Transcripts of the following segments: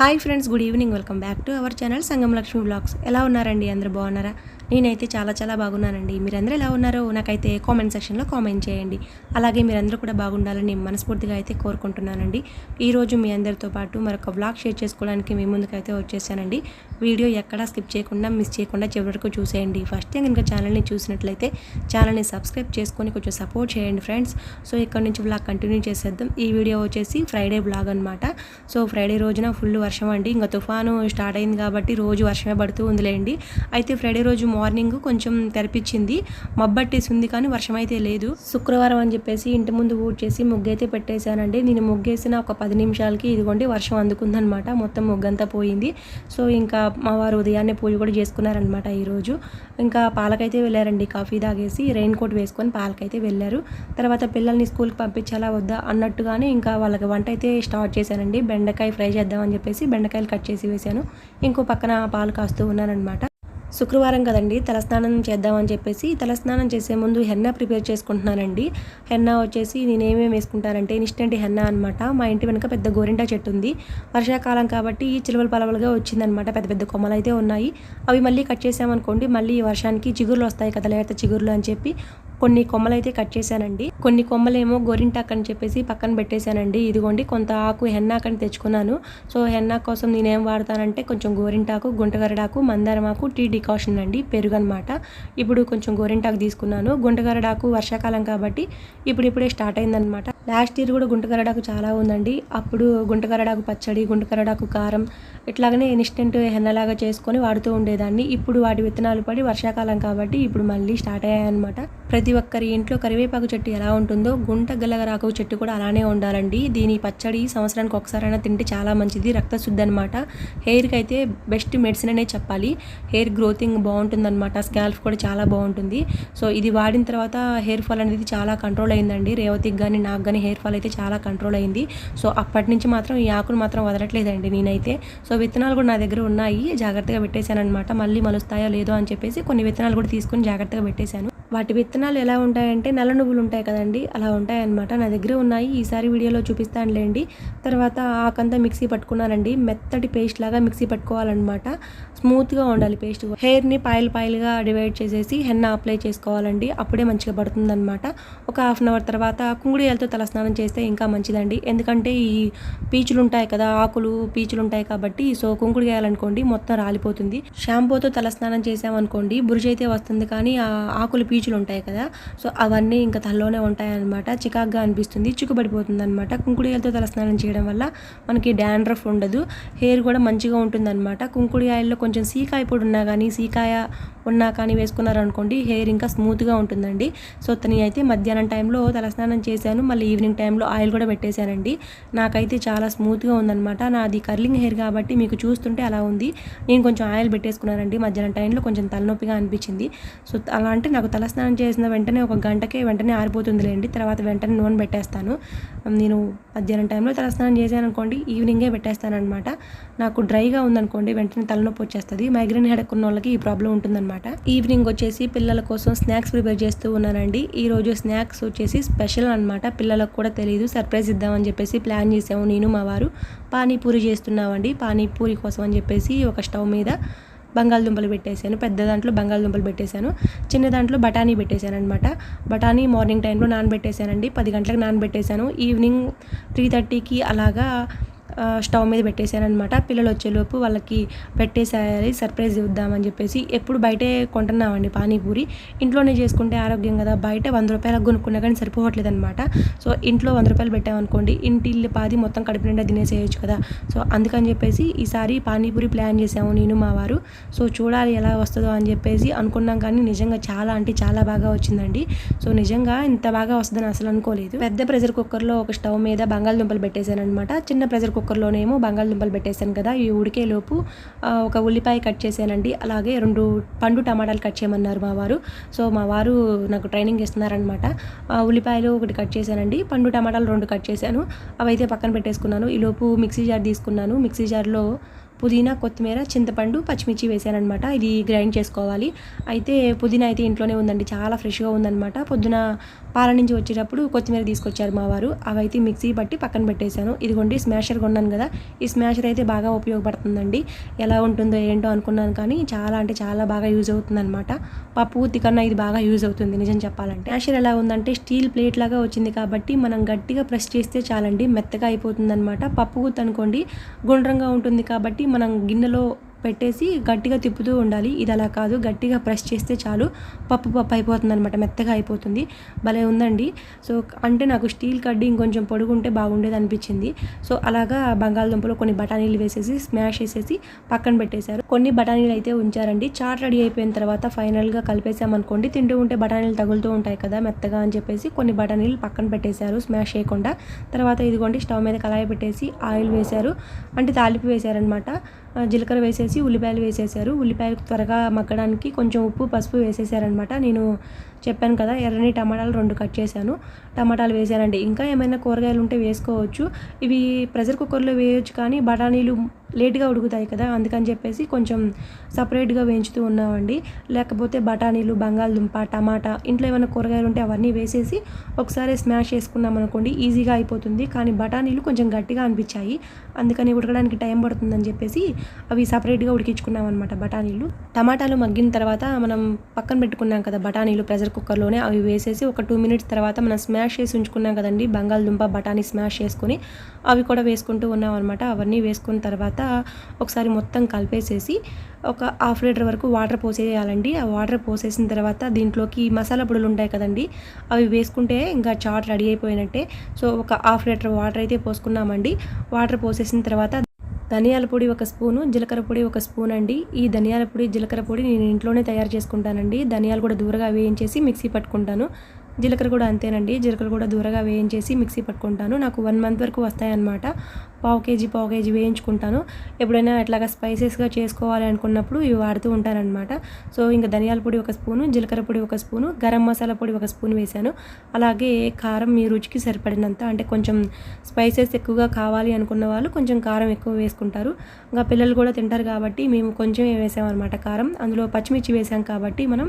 Hi friends good evening. Welcome back to our channel Sangam Lakshmi blogs. ఎలా ఉన్నారండి? అందరూ బాగున్నారా? నేనైతే చాలా చాలా బాగున్నానండి. మీరందరూ ఎలా ఉన్నారో నాకైతే కామెంట్ సెక్షన్లో కామెంట్ చేయండి. అలాగే మీరందరూ కూడా బాగుండాలని మనస్ఫూర్తిగా అయితే కోరుకుంటున్నానండి. ఈరోజు మీ అందరితో పాటు మరొక బ్లాగ్ షేర్ చేసుకోవడానికి మీ ముందుకైతే వచ్చేసానండి. వీడియో ఎక్కడా స్కిప్ చేయకుండా మిస్ చేయకుండా చివరికి చూసేయండి. ఫస్ట్ టైం కనుక ఛానల్ని చూసినట్లయితే ఛానల్ని సబ్స్క్రైబ్ చేసుకొని కొంచెం సపోర్ట్ చేయండి ఫ్రెండ్స్ సో ఇక్కడ నుంచి బ్లాగ్ కంటిన్యూ చేసేద్దాం. ఈ వీడియో వచ్చేసి ఫ్రైడే బ్లాగ్ అనమాట సో ఫ్రైడే రోజున ఫుల్ వర్షం అండి. ఇంకా తుఫాను స్టార్ట్ అయింది కాబట్టి రోజు వర్షమే పడుతూ ఉందిలేండి. అయితే ఫ్రైడే రోజు మార్నింగ్ కొంచెం తెరిపించింది. మబ్బట్టేసింది కానీ వర్షం అయితే లేదు. శుక్రవారం అని చెప్పేసి ఇంటి ముందు ఊడ్ చేసి ముగ్గైతే పెట్టేశానండి. నేను ముగ్గేసిన ఒక పది నిమిషాలకి ఇదిగోండి వర్షం అందుకుందనమాట. మొత్తం ముగ్గంతా పోయింది. సో ఇంకా మా వారు ఉదయాన్నే పూజ కూడా చేసుకున్నారనమాట ఈరోజు. ఇంకా పాలకైతే వెళ్ళారండి. కాఫీ తాగేసి రెయిన్ కోట్ వేసుకొని పాలకైతే వెళ్ళారు. తర్వాత పిల్లల్ని స్కూల్కి పంపించాలా వద్దా అన్నట్టుగానే ఇంకా వాళ్ళకి వంట అయితే స్టార్ట్ చేశానండి. బెండకాయ ఫ్రై చేద్దామని చెప్పేసి బెండకాయలు కట్ చేసి వేశాను. ఇంకో పక్కన పాలు కాస్తూ ఉన్నానమాట శుక్రవారం కదండి తలస్నానం చేద్దామని చెప్పేసి తలస్నానం చేసే ముందు హెన్నా ప్రిపేర్ చేసుకుంటున్నానండి. హెన్నా వచ్చేసి నేను ఏమేమి వేసుకుంటానంటే ఇన్స్టెంట్ హెన్నా అనమాట మా ఇంటి వెనుక పెద్ద గోరింటా చెట్టు ఉంది. వర్షాకాలం కాబట్టి చిలువలు పలవలుగా వచ్చిందనమాట పెద్ద పెద్ద కొమ్మలు అయితే ఉన్నాయి. అవి మళ్ళీ కట్ చేసామనుకోండి మళ్ళీ వర్షానికి చిగురులు వస్తాయి కదా లేత చిగురులు అని చెప్పి కొన్ని కొమ్మలు అయితే కట్ చేశానండి. కొన్ని కొమ్మలేమో గోరింటాక్ అని చెప్పేసి పక్కన పెట్టేశానండి. ఇదిగోండి కొంత ఆకు హెన్నాకని తెచ్చుకున్నాను. సో హెన్నాక్ కోసం నేనేం వాడతానంటే కొంచెం గోరింటాకు గుంటగరడాకు మందారమాకు టీ డికాషన్ అండి. పెరుగు అనమాట ఇప్పుడు కొంచెం గోరింటాకు తీసుకున్నాను. గుంటగరడాకు వర్షాకాలం కాబట్టి ఇప్పుడిప్పుడే స్టార్ట్ అయిందనమాట లాస్ట్ ఇయర్ కూడా గుంటకరడాకు చాలా ఉందండి. అప్పుడు గుంటకరడాకు పచ్చడి గుంటకరడాకు కారం ఇట్లాగనే ఇన్స్టెంట్ హెన్నలాగా చేసుకొని వాడుతూ ఉండేదాన్ని. ఇప్పుడు వాటి విత్తనాలు పడి వర్షాకాలం కాబట్టి ఇప్పుడు మళ్ళీ స్టార్ట్ అయ్యాయన్నమాట. ప్రతి ఒక్కరి ఇంట్లో కరివేపాకు చెట్టు ఎలా ఉంటుందో గుంట గలగరాకు చెట్టు కూడా అలానే ఉండాలండి. దీని పచ్చడి సంవత్సరానికి ఒకసారైనా తింటే చాలా మంచిది. రక్తశుద్ధి అనమాట హెయిర్కి అయితే బెస్ట్ మెడిసిన్ అనే చెప్పాలి. హెయిర్ గ్రోతింగ్ బాగుంటుందన్నమాట. స్కాల్ఫ్ కూడా చాలా బాగుంటుంది. సో ఇది వాడిన తర్వాత హెయిర్ ఫాల్ అనేది చాలా కంట్రోల్ అయిందండి. రేవతికి కానీ నాకు కానీ హెయిర్ ఫాల్ అయితే చాలా కంట్రోల్ అయింది. సో అప్పటి నుంచి మాత్రం ఈ ఆకులు మాత్రం వదలట్లేదండి నేనైతే. సో విత్తనాలు కూడా నా దగ్గర ఉన్నాయి. జాగ్రత్తగా పెట్టేశాను అనమాట మళ్ళీ మలుస్తాయో లేదో అని చెప్పేసి కొన్ని విత్తనాలు కూడా తీసుకొని జాగ్రత్తగా పెట్టేశాను. వాటి విత్తనాలు ఎలా ఉంటాయంటే నల్ల నువ్వులు ఉంటాయి కదండి అలా ఉంటాయన్నమాట. నా దగ్గర ఉన్నాయి ఈసారి వీడియోలో చూపిస్తానులేండి. తర్వాత ఆకంతా మిక్సీ పట్టుకున్నానండి మెత్తటి పేస్ట్ లాగా మిక్సీ పట్టుకోవాలన్నమాట. స్మూత్గా ఉండాలి పేస్ట్. హెయిర్ని పాయిల్ పాయిల్గా డివైడ్ చేసేసి హెన్న అప్లై చేసుకోవాలండి అప్పుడే మంచిగా పడుతుందన్నమాట. ఒక హాఫ్ అన్ అవర్ తర్వాత కుంగుడియాలతో తలస్నానం చేస్తే ఇంకా మంచిదండి. ఎందుకంటే ఈ పీచులు ఉంటాయి కదా ఆకులు పీచులు ఉంటాయి కాబట్టి సో కుంకుడియాలనుకోండి మొత్తం రాలిపోతుంది. షాంపూతో తలస్నానం చేసామనుకోండి బురుజైతే అయితే వస్తుంది కానీ ఆ ఆకులు పీచులు ఉంటాయి కదా. సో అవన్నీ ఇంకా తలలోనే ఉంటాయన్నమాట. చికాగ్గా అనిపిస్తుంది. చిక్కుబడిపోతుంది అనమాట కుంకుడియాయలతో తలస్నానం చేయడం వల్ల మనకి డాండ్రఫ్ ఉండదు. హెయిర్ కూడా మంచిగా ఉంటుందన్నమాట. కుంకుడియాయల్లో కొంచెం సీకాయ పొడి ఉన్నా కానీ సీకాయ ఉన్నా కానీ వేసుకున్నారనుకోండి హెయిర్ ఇంకా స్మూత్గా ఉంటుందండి. సో తని అయితే మధ్యాహ్నం టైంలో తలస్నానం చేశాను. మళ్ళీ ఈవినింగ్ టైంలో ఆయిల్ కూడా పెట్టేశానండి. నాకైతే చాలా స్మూత్గా ఉందన్నమాట. నాది కర్లింగ్ హెయిర్ కాబట్టి మీకు చూస్తుంటే అలా ఉంది. నేను కొంచెం ఆయిల్ పెట్టేసుకున్నానండి. మధ్యాహ్నం టైంలో కొంచెం తలనొప్పిగా అనిపించింది. సో అలా అంటే నాకు తల తలస్నానం చేసిన వెంటనే ఒక గంటకే వెంటనే ఆరిపోతుందిలేండి. తర్వాత వెంటనే నూనె పెట్టేస్తాను. నేను మధ్యాహ్నం టైంలో తలస్నానం చేశాను అనుకోండి ఈవినింగే పెట్టేస్తాను అనమాట నాకు డ్రైగా ఉందనుకోండి వెంటనే తలనొప్పి వచ్చేస్తుంది. మైగ్రేన్ హెడక్ ఉన్న వాళ్ళకి ఈ ప్రాబ్లం ఉంటుందన్నమాట. ఈవినింగ్ వచ్చేసి పిల్లల కోసం స్నాక్స్ ప్రిపేర్ చేస్తూ ఉన్నానండి. ఈ రోజు స్నాక్స్ వచ్చేసి స్పెషల్ అనమాట పిల్లలకు కూడా తెలియదు సర్ప్రైజ్ ఇద్దామని చెప్పేసి ప్లాన్ చేసాము నేను మా వారు పానీపూరి చేస్తున్నామండి. పానీపూరి కోసం అని చెప్పేసి ఒక స్టవ్ మీద బంగాళదుంపలు పెట్టేశాను. పెద్ద దాంట్లో బంగాళదుంపలు పెట్టేశాను. చిన్న దాంట్లో బఠానీ పెట్టేశాను అనమాట బఠానీ మార్నింగ్ టైంలో నానబెట్టేశానండి. పది గంటలకు నానబెట్టేశాను. ఈవినింగ్ త్రీ థర్టీకి అలాగా స్టవ్ మీద పెట్టేశానమాట పిల్లలు వచ్చేలోపు వాళ్ళకి పెట్టేసేయాలి సర్ప్రైజ్ ఇద్దామని చెప్పేసి ఎప్పుడు బయటే కొంటున్నామండి పానీపూరి. ఇంట్లోనే చేసుకుంటే ఆరోగ్యం కదా బయట వంద రూపాయలకు కొనుక్కున్నా కానీ సరిపోవట్లేదు అనమాట సో ఇంట్లో వంద రూపాయలు పెట్టామనుకోండి ఇంటి ఇల్లు పాది మొత్తం కడుపు నిండా తినేసేయచ్చు కదా. సో అందుకని చెప్పేసి ఈసారి పానీపూరి ప్లాన్ చేసాము నేను మా వారు. సో చూడాలి ఎలా వస్తుందో అని చెప్పేసి అనుకున్నాం కానీ నిజంగా చాలా అంటే చాలా బాగా వచ్చిందండి. సో నిజంగా ఇంత బాగా వస్తుందని అసలు అనుకోలేదు. పెద్ద ప్రెషర్ కుక్కర్లో ఒక స్టవ్ మీద బంగాళదుంపలు పెట్టేశాను అనమాట చిన్న ప్రెషర్ కుక్కర్లోనేమో బంగాళదుంపలు పెట్టేశాను కదా ఈ ఉడికేలోపు ఒక ఉల్లిపాయ కట్ చేశానండి. అలాగే రెండు పండు టమాటాలు కట్ చేయమన్నారు మా వారు. సో మా వారు నాకు ట్రైనింగ్ ఇస్తున్నారనమాట ఉల్లిపాయలు ఒకటి కట్ చేశానండి. పండు టమాటాలు రెండు కట్ చేశాను. అవైతే పక్కన పెట్టేసుకున్నాను. ఈలోపు మిక్సీ జార్ తీసుకున్నాను. మిక్సీ జార్లో పుదీనా కొత్తిమీర చింతపండు పచ్చిమిర్చి వేసానమాట ఇది గ్రైండ్ చేసుకోవాలి. అయితే పుదీనా అయితే ఇంట్లోనే ఉందండి. చాలా ఫ్రెష్గా ఉందన్నమాట. పొద్దున పాల నుంచి వచ్చేటప్పుడు కొత్తిమీర తీసుకొచ్చారు మా వారు. అవైతే మిక్సీ పట్టి పక్కన పెట్టేశాను. ఇదిగోండి స్మాషర్ కొన్నాను కదా. ఈ స్మాషర్ అయితే బాగా ఉపయోగపడుతుందండి. ఎలా ఉంటుందో ఏంటో అనుకున్నాను కానీ చాలా అంటే చాలా బాగా యూజ్ అవుతుందన్నమాట. పప్పు ఉత్తి కన్నా ఇది బాగా యూజ్ అవుతుంది నిజం చెప్పాలంటే. స్మాషర్ ఎలా ఉందంటే స్టీల్ ప్లేట్ లాగా వచ్చింది కాబట్టి మనం గట్టిగా ప్రెస్ చేస్తే చాలండి మెత్తగా అయిపోతుందనమాట పప్పు గుత్తి అనుకోండి గుండ్రంగా ఉంటుంది కాబట్టి మనం గిన్నెలో పెట్టేసి గట్టిగా తిప్పుతూ ఉండాలి. ఇది అలా కాదు. గట్టిగా ప్రెస్ చేస్తే చాలు. పప్పు పప్పు అయిపోతుంది అనమాట మెత్తగా అయిపోతుంది. భలే ఉందండి. సో అంటే నాకు స్టీల్ కడ్డీ ఇంకొంచెం పొడుగుంటే బాగుండేది అనిపించింది. సో అలాగా బంగాళదుంపలో కొన్ని బఠానీలు వేసేసి స్మాష్ చేసేసి పక్కన పెట్టేశారు. కొన్ని బఠానీలు అయితే ఉంచారండి. చాట్ రెడీ అయిపోయిన తర్వాత ఫైనల్గా కలిపేసామనుకోండి. తింటూ ఉంటే బఠానీలు తగులుతూ ఉంటాయి కదా మెత్తగా అని చెప్పేసి కొన్ని బఠానీలు పక్కన పెట్టేశారు స్మాష్ చేయకుండా. తర్వాత ఇదిగోండి స్టవ్ మీద కళాయి పెట్టేసి ఆయిల్ వేశారు. అంటే తాలిపి వేశారనమాట జీలకర్ర వేసేసి ఉల్లిపాయలు వేసేసారు ఉల్లిపాయలు త్వరగా మగ్గడానికి కొంచెం ఉప్పు పసుపు వేసేసారనమాట నేను చెప్పాను కదా ఎర్రని టమాటాలు రెండు కట్ చేశాను. టమాటాలు వేసానండి. ఇంకా ఏమైనా కూరగాయలు ఉంటే వేసుకోవచ్చు. ఇవి ప్రెషర్ కుక్కర్లో వేయొచ్చు కానీ బఠానీలు లేట్గా ఉడుకుతాయి కదా అందుకని చెప్పేసి కొంచెం సపరేట్గా వేయించుతూ ఉన్నామండి. లేకపోతే బఠానీలు బంగాళదుంప టమాటా ఇంట్లో ఏమైనా కూరగాయలు ఉంటే అవన్నీ వేసేసి ఒకసారి స్మాష్ చేసుకున్నాం అనుకోండి ఈజీగా అయిపోతుంది. కానీ బఠానీలు కొంచెం గట్టిగా అనిపించాయి. అందుకని ఉడకడానికి టైం పడుతుందని చెప్పేసి అవి సపరేట్గా ఉడికించుకున్నాం అనమాట బఠానీలు. టమాటాలు మగ్గిన తర్వాత మనం పక్కన పెట్టుకున్నాం కదా బఠానీలు ప్రెషర్ కుక్కర్లోనే అవి వేసేసి ఒక టూ మినిట్స్ తర్వాత మనం స్మాష్ చేసి ఉంచుకున్నాం కదండి బంగాళదుంప బఠానీ స్మాష్ చేసుకుని అవి కూడా వేసుకుంటూ ఉన్నాం అనమాట అవన్నీ వేసుకున్న తర్వాత ఒకసారి మొత్తం కలిపేసేసి ఒక హాఫ్ లీటర్ వరకు వాటర్ పోసేయాలండి. ఆ వాటర్ పోసేసిన తర్వాత దీంట్లోకి మసాలా పొడులు ఉంటాయి కదండి అవి వేసుకుంటే ఇంకా చాట్ రెడీ అయిపోయినట్టే. సో ఒక హాఫ్ లీటర్ వాటర్ అయితే పోసుకున్నామండి. వాటర్ పోసేసిన తర్వాత ధనియాల పొడి ఒక స్పూను జీలకర్ర పొడి ఒక స్పూన్ అండి. ఈ ధనియాల పొడి జీలకర్ర పొడి నేను ఇంట్లోనే తయారు చేసుకుంటానండి. ధనియాలు కూడా దూరగా వేయించేసి మిక్సీ పట్టుకుంటాను. జీలకర్ర కూడా అంతేనండి. జీలకర్ర కూడా దూరగా వేయించేసి మిక్సీ పట్టుకుంటాను. నాకు వన్ మంత్ వరకు వస్తాయన్నమాట. పావు కేజీ పావు కేజీ వేయించుకుంటాను. ఎప్పుడైనా ఇట్లాగా స్పైసెస్గా చేసుకోవాలి అనుకున్నప్పుడు ఇవి వాడుతూ ఉంటానన్నమాట. సో ఇంకా ధనియాల పొడి ఒక స్పూను జీలకర్ర పొడి ఒక స్పూను గరం మసాలా పొడి ఒక స్పూన్ వేశాను. అలాగే కారం మీ రుచికి సరిపడినంత అంటే కొంచెం స్పైసెస్ ఎక్కువగా కావాలి అనుకున్న వాళ్ళు కొంచెం కారం ఎక్కువ వేసుకుంటారు. ఇంకా పిల్లలు కూడా తింటారు కాబట్టి మేము కొంచెమే వేసామన్నమాట కారం. అందులో పచ్చిమిర్చి వేసాం కాబట్టి మనం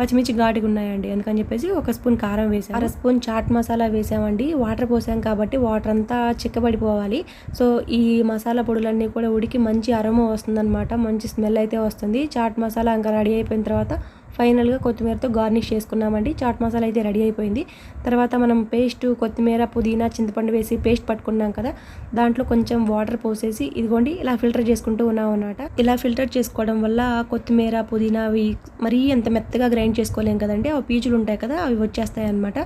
పచ్చిమిర్చి ఘాటుగా ఉన్నాయండి. అందుకని చెప్పేసి ఒక స్పూన్ కారం వేసాం అర స్పూన్ చాట్ మసాలా వేసామండి. వాటర్ పోసాం కాబట్టి వాటర్ అంతా చిక్కబడిపోవాలి. సో ఈ మసాలా పొడులన్నీ కూడా ఉడికి మంచి అరమ వస్తుందన్నమాట. మంచి స్మెల్ అయితే వస్తుంది. చాట్ మసాలా ఇంకా రెడీ అయిపోయిన తర్వాత ఫైనల్గా కొత్తిమీరతో గార్నిష్ చేసుకున్నామండి. చాట్ మసాలా అయితే రెడీ అయిపోయింది. తర్వాత మనం పేస్ట్ కొత్తిమీర పుదీనా చింతపండు వేసి పేస్ట్ పట్టుకున్నాం కదా దాంట్లో కొంచెం వాటర్ పోసేసి ఇదిగోండి ఇలా ఫిల్టర్ చేసుకుంటూ ఉన్నాం అన్నమాట. ఇలా ఫిల్టర్ చేసుకోవడం వల్ల కొత్తిమీర పుదీనా అవి మరీ అంత మెత్తగా గ్రైండ్ చేసుకోలేం కదండి. అవి పీచులు ఉంటాయి కదా అవి వచ్చేస్తాయి అన్నమాట.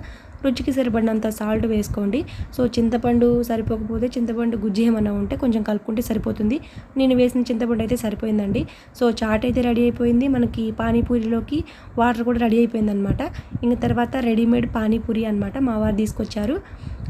రుచికి సరిపడినంత సాల్ట్ వేసుకోండి. సో చింతపండు సరిపోకపోతే చింతపండు గుజ్జు ఏమన్నా ఉంటే కొంచెం కలుపుకుంటే సరిపోతుంది. నేను వేసిన చింతపండు అయితే సరిపోయిందండి. సో చాట్ అయితే రెడీ అయిపోయింది. మనకి పానీపూరిలోకి వాటర్ కూడా రెడీ అయిపోయింది అనమాట ఇంకా తర్వాత రెడీమేడ్ పానీపూరి అనమాట మా వారు తీసుకొచ్చారు.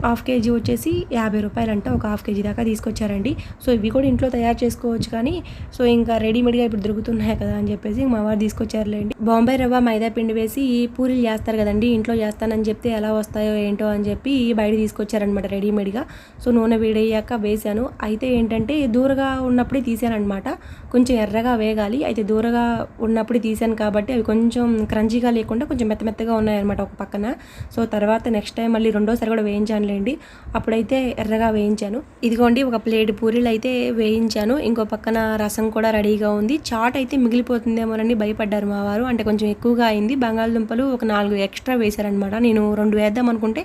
హాఫ్ కేజీ వచ్చేసి యాభై రూపాయలు అంట ఒక హాఫ్ కేజీ దాకా తీసుకొచ్చారండి. సో ఇవి కూడా ఇంట్లో తయారు చేసుకోవచ్చు కానీ సో ఇంకా రెడీమేడ్గా ఇప్పుడు దొరుకుతున్నాయి కదా అని చెప్పేసి మా వారు తీసుకొచ్చారులేండి. బాంబే రవ్వ మైదా పిండి వేసి ఈ పూరీలు చేస్తారు కదండి ఇంట్లో చేస్తానని చెప్తే ఎలా వస్తాయో ఏంటో అని చెప్పి బయట తీసుకొచ్చారనమాట రెడీమేడ్గా. సో నూనె వేడయ్యాక వేశాను. అయితే ఏంటంటే దూరగా ఉన్నప్పుడే తీసానమాట కొంచెం ఎర్రగా వేగాలి. అయితే దూరగా ఉన్నప్పుడు తీసాను కాబట్టి అవి కొంచెం క్రంచీగా లేకుండా కొంచెం మెత్త మెత్తగా ఉన్నాయన్నమాట ఒక పక్కన. సో తర్వాత నెక్స్ట్ టైం మళ్ళీ రెండోసారి కూడా వేయించానులేండి అప్పుడైతే ఎర్రగా వేయించాను. ఇదిగోండి ఒక ప్లేట్ పూరీలు అయితే వేయించాను. ఇంకో పక్కన రసం కూడా రెడీగా ఉంది. చాట్ అయితే మిగిలిపోతుందేమోనని భయపడ్డారు మా వారు. అంటే కొంచెం ఎక్కువగా అయింది. బంగాళదుంపలు ఒక నాలుగు ఎక్స్ట్రా వేశారనమాట నేను రెండు వేద్దాం అనుకుంటే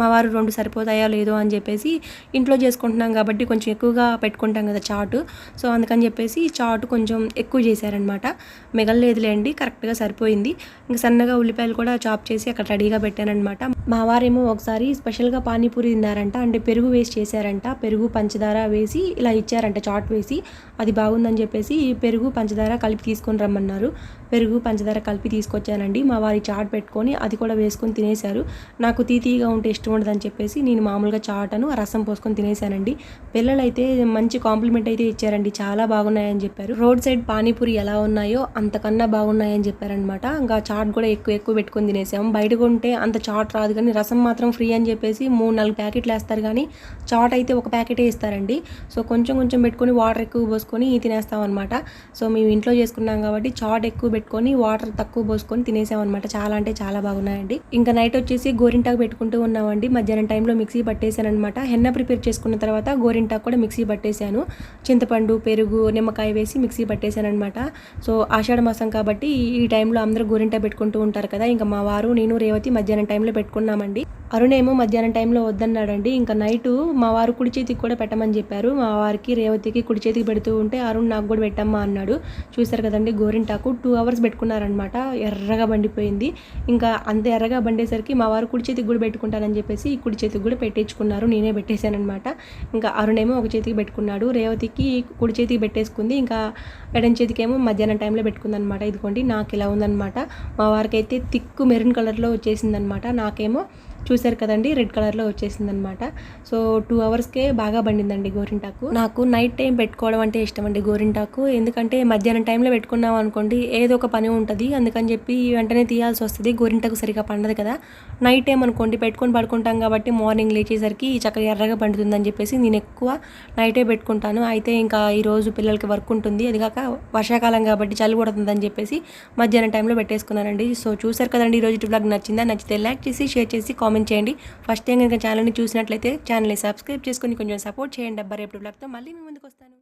మా వారు రెండు సరిపోతాయో లేదో అని చెప్పేసి ఇంట్లో చేసుకుంటున్నాం కాబట్టి కొంచెం ఎక్కువగా పెట్టుకుంటాం కదా చాటు. సో అందుకని చెప్పేసి చాటు కొంచెం ఎక్కువ చేశారనమాట మిగలలేదులేండి కరెక్ట్గా సరిపోయింది. ఇంకా సన్నగా ఉల్లిపాయలు కూడా చాప్ చేసి అక్కడ రెడీగా పెట్టానమాట మా వారేమో ఒకసారి స్పెషల్గా పానీపూరి తిన్నారంట. అంటే పెరుగు వేసి చేశారంట. పెరుగు పంచదార వేసి ఇలా ఇచ్చారంట. చాట్ వేసి అది బాగుందని చెప్పేసి పెరుగు పంచదార కలిపి తీసుకొని రమ్మన్నారు. పెరుగు పంచదార కలిపి తీసుకొచ్చానండి. మా వారి చాట్ పెట్టుకొని అది కూడా వేసుకొని తినేశారు. నాకు తీతీగా ఉంటే ఇష్టం ఉండదని చెప్పేసి నేను మామూలుగా చాటను రసం పోసుకొని తినేసానండి పిల్లలు అయితే మంచి కాంప్లిమెంట్ అయితే ఇచ్చారండి. చాలా బాగున్నాయని చెప్పారు. రోడ్ సైడ్ పానీపూరి ఎలా ఉన్నాయో అంతకన్నా బాగున్నాయని చెప్పారనమాట ఇంకా చాట్ కూడా ఎక్కువ ఎక్కువ పెట్టుకొని తినేసాము బయట కొంటే అంత చాట్ రాదు కానీ రసం మాత్రం ఫ్రీ అని చెప్పేసి మూడు నాలుగు ప్యాకెట్లు వేస్తారు కానీ చాట్ అయితే ఒక ప్యాకెటే ఇస్తారండి. సో కొంచెం కొంచెం పెట్టుకొని వాటర్ ఎక్కువ పోసుకొని తినేస్తాం అనమాట సో మేము ఇంట్లో చేసుకున్నాం కాబట్టి చాట్ ఎక్కువ పెట్టుకొని వాటర్ తక్కువ పోసుకొని తినేసాం అనమాట చాలా అంటే చాలా బాగున్నాయండి. ఇంకా నైట్ వచ్చేసి గోరింటాకు పెట్టుకుంటూ ఉన్నామండి. మధ్యాహ్నం టైంలో మిక్సీ పట్టేశాను అనమాట హెన్న ప్రిపేర్ చేసుకున్న తర్వాత గోరింటాకు కూడా మిక్సీ పట్టేశాను చింతపండు పెరుగు నిమ్మకాయ వేసి మిక్సీ పట్టేశాను అనమాట సో ఆషాఢ మాసం కాబట్టి ఈ టైంలో అందరూ గోరింటా పెట్టుకుంటూ ఉంటారు కదా. ఇంకా మా వారు నేను రేవతి మధ్యాహ్నం టైంలో ఉన్నామండి అరుణేమో మధ్యాహ్నం టైంలో వద్దన్నాడండి. ఇంకా నైట్ మా వారు కుడి చేతికి కూడా పెట్టమని చెప్పారు. మా వారికి రేవతికి కుడి చేతికి పెడుతూ ఉంటే అరుణ్ నాకు కూడా పెట్టమ్మా అన్నాడు. చూశారు కదండి గోరింటాకు టూ అవర్స్ పెట్టుకున్నారనమాట ఎర్రగా బండిపోయింది. ఇంకా అంత ఎర్రగా బండేసరికి మా వారు కుడి చేతికి కూడా పెట్టుకుంటానని చెప్పేసి ఈ కుడి చేతికి కూడా పెట్టించుకున్నారు నేనే పెట్టేశానమాట ఇంకా అరుణేమో ఒక చేతికి పెట్టుకున్నాడు. రేవతికి కుడి చేతికి పెట్టేసుకుంది. ఇంకా ఎడం చేతికేమో మధ్యాహ్నం టైంలో పెట్టుకుందనమాట ఇదిగోండి నాకు ఇలా ఉందన్నమాట. మా వారికి అయితే తిక్కు మెరూన్ కలర్లో వచ్చేసిందనమాట నాకేమో చూశారు కదండి రెడ్ కలర్లో వచ్చేసింది అనమాట సో టూ అవర్స్కే బాగా పండిందండి గోరింటాకు. నాకు నైట్ టైం పెట్టుకోవడం అంటే ఇష్టం అండి గోరింటాకు. ఎందుకంటే మధ్యాహ్నం టైంలో పెట్టుకున్నాం అనుకోండి ఏదో ఒక పని ఉంటుంది. అందుకని చెప్పి వెంటనే తీయాల్సి వస్తుంది. గోరింటాకు సరిగా పండదు కదా. నైట్ టైం అనుకోండి పెట్టుకొని పడుకుంటాం కాబట్టి మార్నింగ్ లేచేసరికి చక్కగా ఎర్రగా పండుతుందని చెప్పేసి నేను ఎక్కువ నైటే పెట్టుకుంటాను. అయితే ఇంకా ఈరోజు పిల్లలకి వర్క్ ఉంటుంది. అది కాక వర్షాకాలం కాబట్టి చలి పడుతుందని చెప్పేసి మధ్యాహ్నం టైంలో పెట్టేసుకున్నానండి. సో చూసారు కదండి ఈరోజు బ్లాగ్ నచ్చిందా? నచ్చితే లైక్ చేసి షేర్ చేసి కామెంట్ చేయండి. ఫస్ట్ టైం కనుక ఛానల్ని చూసినట్లయితే ఛానల్ని సబ్స్క్రైబ్ చేసుకొని కొంచెం సపోర్ట్ చేయండి. అబ్బా రేపు బ్లాగ్తో మళ్ళీ మీ ముందుకు వస్తాను.